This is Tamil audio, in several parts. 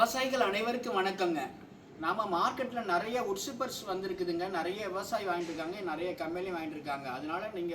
விவசாயிகள் அனைவருக்கும் வணக்கங்க. நாம மார்க்கெட்ல நிறைய உட்சிப்பர்ஸ் வந்திருக்குதுங்க. நிறைய விவசாயி வாங்கிட்டு இருக்காங்க நிறைய கம்பெனி வாங்கிட்டு இருக்காங்க அதனால நீங்க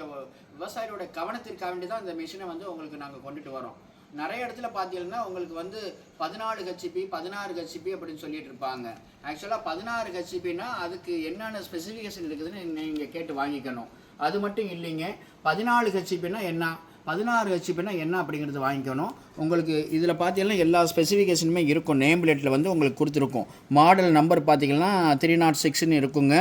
விவசாயியோட கவனத்திற்காக வேண்டி தான் இந்த மிஷினை வந்து உங்களுக்கு நாங்க கொண்டுட்டு வரோம். நிறைய இடத்துல பார்த்தீங்கன்னா உங்களுக்கு வந்து பதினாலு ஹெச்பி பதினாறு ஹெச்பி அப்படின்னு சொல்லிட்டு இருப்பாங்க. ஆக்சுவலாக பதினாறு ஹெச்பின்னா அதுக்கு என்னென்ன ஸ்பெசிஃபிகேஷன் இருக்குதுன்னு நீங்கள் கேட்டு வாங்கிக்கணும். அது மட்டும் இல்லைங்க. பதினாலு ஹெச்பின்னா என்ன? பதினாறு ஹெச்பின்னா என்ன அப்படிங்கிறது வாங்கிக்கணும். உங்களுக்கு இதில் பார்த்தீங்கன்னா எல்லா ஸ்பெசிஃபிகேஷனுமே இருக்கும். நேம் பிளேட்டில் வந்து உங்களுக்கு கொடுத்துருக்கும். மாடல் நம்பர் பார்த்தீங்கன்னா த்ரீ நாட் oh சிக்ஸ்னு இருக்குங்க.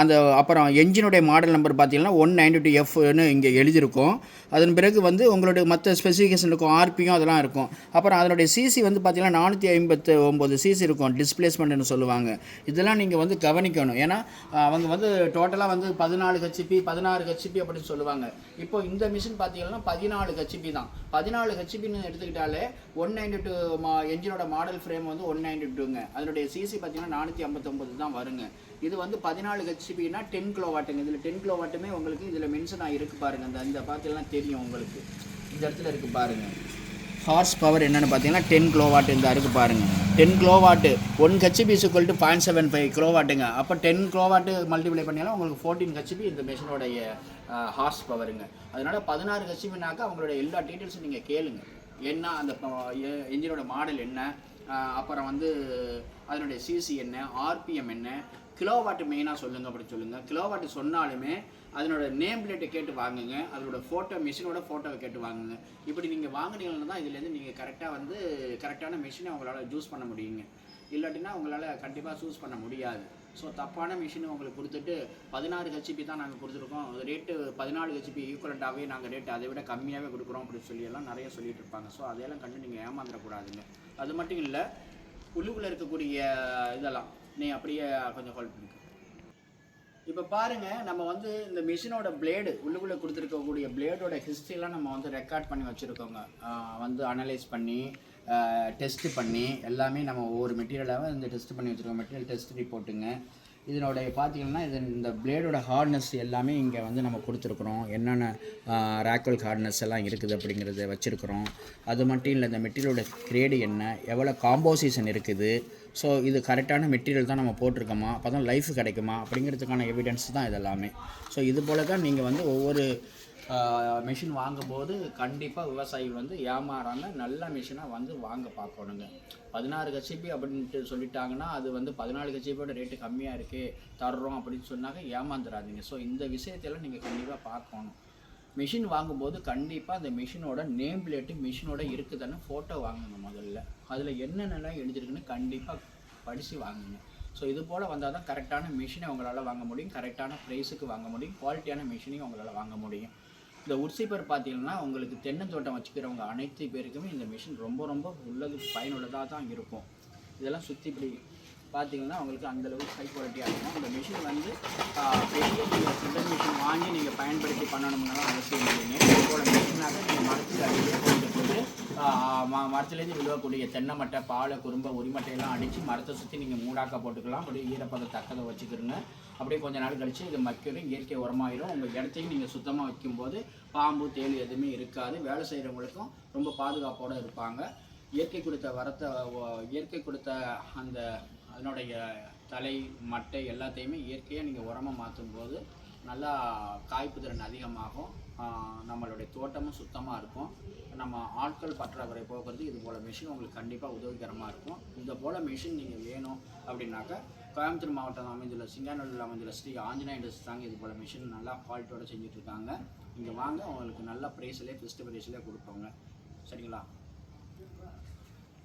அந்த அப்புறம் என்ஜினுடைய மாடல் நம்பர் பார்த்தீங்கன்னா ஒன் நைன்டி டூ எஃப்னு இங்கே எழுதியிருக்கும். அதன் பிறகு வந்து உங்களுடைய மற்ற ஸ்பெசிஃபிகேஷன் இருக்கும். ஆர்பியும் அதெல்லாம் இருக்கும். அப்புறம் அதனுடைய சிசி வந்து பார்த்தீங்கன்னா நானூற்றி ஐம்பத்து ஒம்பது சிசி இருக்கும். டிஸ்பிளேஸ்மெண்ட்னு சொல்லுவாங்க. இதெல்லாம் நீங்கள் வந்து கவனிக்கணும். ஏன்னா அவங்க வந்து டோட்டலாக வந்து பதினாலு ஹெச்பி பதினாறு ஹெச்பி அப்படின்னு சொல்லுவாங்க. இப்போ இந்த மிஷின் பார்த்தீங்கன்னா பதினாலு ஹெச்பி தான். பதினாலு ஹெச்பின்னு எடுத்துக்கிட்டாலே ஒன் நைன்டி டூ மா என்ஜினோட மாடல் ஃப்ரேம் வந்து ஒன் நைன்டி டூங்க அதனுடைய சிசி பார்த்தீங்கன்னா நானூற்றி ஐம்பத்தொம்பது தான் வருங்க. இது வந்து பதினாலு ஹெச்பினா டென் கிலோ வாட்டுங்க இதில் டென் கிலோ வாட்டுமே உங்களுக்கு இதில் மென்ஷன் ஆகிருக்கு பாருங்கள் அந்த இந்த பார்த்தீங்கன்னா தெரியும் உங்களுக்கு. இந்த இடத்துல இருக்குது பாருங்க. ஹார்ஸ் பவர் என்னென்னு பார்த்தீங்கன்னா டென் கிலோவாட் இந்த இருக்கு பாருங்கள் ten kilowatt one HP equal to point seven five கிலோவாட்டுங்க. அப்போ டென் கிலோவாட்டு மல்டிப்ளை பண்ணியாலும் உங்களுக்கு ஃபோர்டீன் ஹெச்பி இந்த மிஷினோடைய ஹார்ஸ் பவருங்க அதனால பதினாறு ஹெச்பினாக்கா அவங்களோட எல்லா டீட்டெயில்ஸும் நீங்கள் கேளுங்க. என்ன அந்த இன்ஜினோட மாடல் என்ன? அப்புறம் வந்து அதனுடைய சிசி என்ன? ஆர்பிஎம் என்ன? கிலோவாட்டு மெயினாக சொல்லுங்கள் அப்படி சொல்லுங்கள் கிலோவாட்டு சொன்னாலுமே அதனோட நேம் பிளேட்டை கேட்டு வாங்குங்க. அதனோட ஃபோட்டோ மிஷினோட ஃபோட்டோவை கேட்டு வாங்குங்க. இப்படி நீங்கள் வாங்குனீங்கன்னா தான் இதுலேருந்து நீங்கள் கரெக்டாக வந்து கரெக்டான மிஷினை உங்களால் சூஸ் பண்ண முடியுங்க. இல்லாட்டினா உங்களால் கண்டிப்பாக சூஸ் பண்ண முடியாது. ஸோ தப்பான மிஷின் உங்களுக்கு கொடுத்துட்டு பதினாறு ஹெச்பி தான் நாங்கள் கொடுத்துருக்கோம். ரேட்டு பதினாலு ஹெச்பி ஈக்குவலண்ட்டாகவே நாங்கள் ரேட்டு அதை விட கம்மியாகவே கொடுக்குறோம் அப்படின்னு சொல்லி எல்லாம் நிறைய சொல்லிட்டு இருப்பாங்க. ஸோ அதையெல்லாம் கண்டு நீங்கள் ஏமாந்துடக்கூடாதுங்க அது மட்டும் இல்லை உள்ளுக்குள்ளே இருக்கக்கூடிய இதெல்லாம் நீ அப்படியே கொஞ்சம் ஹோல்ட் பண்ணிக்க. இப்போ பாருங்கள் நம்ம வந்து இந்த மிஷினோட பிளேடு உள்ளுக்குள்ளே கொடுத்துருக்கக்கூடிய பிளேடோட ஹிஸ்ட்ரிலாம் நம்ம வந்து ரெக்கார்ட் பண்ணி வச்சுருக்கோங்க. வந்து அனலைஸ் பண்ணி டெஸ்ட் பண்ணி எல்லாமே நம்ம ஒவ்வொரு மெட்டீரியலாக இந்த டெஸ்ட் பண்ணி வச்சுருக்கோம். மெட்டீரியல் டெஸ்ட் ரிப்போர்ட்டுங்க இதனுடைய பார்த்தீங்கன்னா இது இந்த பிளேடோட ஹார்ட்னஸ் எல்லாமே இங்கே வந்து நம்ம கொடுத்துருக்குறோம். என்னென்ன ரேக்கல் ஹார்ட்னஸ் எல்லாம் இருக்குது அப்படிங்கிறத வச்சுருக்குறோம். அது மட்டும் இல்லை இந்த மெட்டீரியலோட கிரேடு என்ன எவ்வளோ காம்போசிஷன் இருக்குது. ஸோ இது கரெக்டான மெட்டீரியல் தான் நம்ம போட்டிருக்கோமா? அப்போ தான் லைஃப் கிடைக்குமா? அப்படிங்கிறதுக்கான எவிடன்ஸ் தான் இது எல்லாமே. ஸோ இது போல் தான் நீங்கள் வந்து ஒவ்வொரு மிஷின் வாங்கும்போது கண்டிப்பாக விவசாயிகள் வந்து ஏமாறாமல் நல்ல மிஷினாக வந்து வாங்க பார்க்கணுங்க. பதினாறு ஹெச்பி அப்படின்ட்டு சொல்லிட்டாங்கன்னா அது வந்து பதினாலு ஹெச்பியோட ரேட்டு கம்மியாக இருக்குது தர்றோம் அப்படின்னு சொன்னாக்க ஏமாந்துடாதீங்க ஸோ இந்த விஷயத்தெல்லாம் நீங்கள் கண்டிப்பாக பார்க்கணும். மிஷின் வாங்கும்போது கண்டிப்பாக அந்த மிஷினோட நேம் பிளேட்டு மிஷினோட இருக்குதுன்னு ஃபோட்டோ வாங்குங்க முதல்ல. அதில் என்னென்னலாம் எழுதிருக்குன்னு கண்டிப்பாக படித்து வாங்குங்க. ஸோ இது போல் வந்தால் தான் கரெக்டான மிஷினை உங்களால் வாங்க முடியும் கரெக்டான ப்ரைஸுக்கு வாங்க முடியும் குவாலிட்டியான மிஷினையும் உங்களால் வாங்க முடியும். இந்த உட்சிப்பர் பார்த்தீங்கன்னா உங்களுக்கு தென்னந்தோட்டம் வச்சுக்கிறவங்க அனைத்து பேருக்குமே இந்த மிஷின் ரொம்ப ரொம்ப உள்ளது பயனுள்ளதாக தான் இருக்கும். இதெல்லாம் சுற்றி இப்படி பார்த்தீங்கன்னா உங்களுக்கு அந்தளவுக்கு ஹை குவாலிட்டியாக இருக்கும். இந்த மிஷின் வந்து பெரிய நீங்கள் சிண்டர் மிஷின் வாங்கி நீங்கள் பயன்படுத்தி பண்ணணும்னாலும் அவசியம் இல்லைங்க. இது மிஷினாக நீங்கள் மரத்துக்கு அதிகமாக கொண்டு மா மரத்துலேருந்து விழுவக்கூடிய தென்னை மட்டை பாலை குறும்பை உரிமட்டையெல்லாம் அடித்து மரத்தை சுற்றி நீங்கள் மூடாக்க போட்டுக்கலாம். அப்படியே ஈரப்பதம் தக்கதை வச்சுக்கிறங்க அப்படியே கொஞ்ச நாள் கழித்து இது மக்கிடும் இயற்கை உரமாயிரும். உங்கள் இடத்தையும் நீங்கள் சுத்தமாக வைக்கும்போது பாம்பு தேள் எதுவுமே இருக்காது. வேலை செய்கிறவங்களுக்கும் ரொம்ப பாதுகாப்போடு இருப்பாங்க. இயற்கை கொடுத்த வரத்தை இயற்கை கொடுத்த அந்த அதனுடைய தலை மட்டை எல்லாத்தையுமே இயற்கையாக நீங்கள் உரமாக மாற்றும் போது நல்லா காய்ப்பு திறன் அதிகமாகும். நம்மளுடைய தோட்டமும் சுத்தமாக இருக்கும். நம்ம ஆட்கள் பற்றாக்குறை போக்குறது இது போல் மிஷின் உங்களுக்கு கண்டிப்பாக உதவிகரமாக இருக்கும். இந்த போல் மிஷின் நீங்கள் வேணும் அப்படின்னாக்கா கோயம்புத்தூர் மாவட்டம் அமைந்துள்ள சிங்காநல்லூரில் அமைந்துள்ள ஸ்ரீ ஆஞ்சநேய இண்டஸ்ட்ரி தாங்க இது போல் மிஷின் நல்லா குவாலிட்டியோட செஞ்சுட்ருக்காங்க இங்கே வாங்க உங்களுக்கு நல்ல ப்ரைஸ்லேயே பெஸ்ட் ப்ரைஸ்லேயே கொடுப்போங்க. சரிங்களா?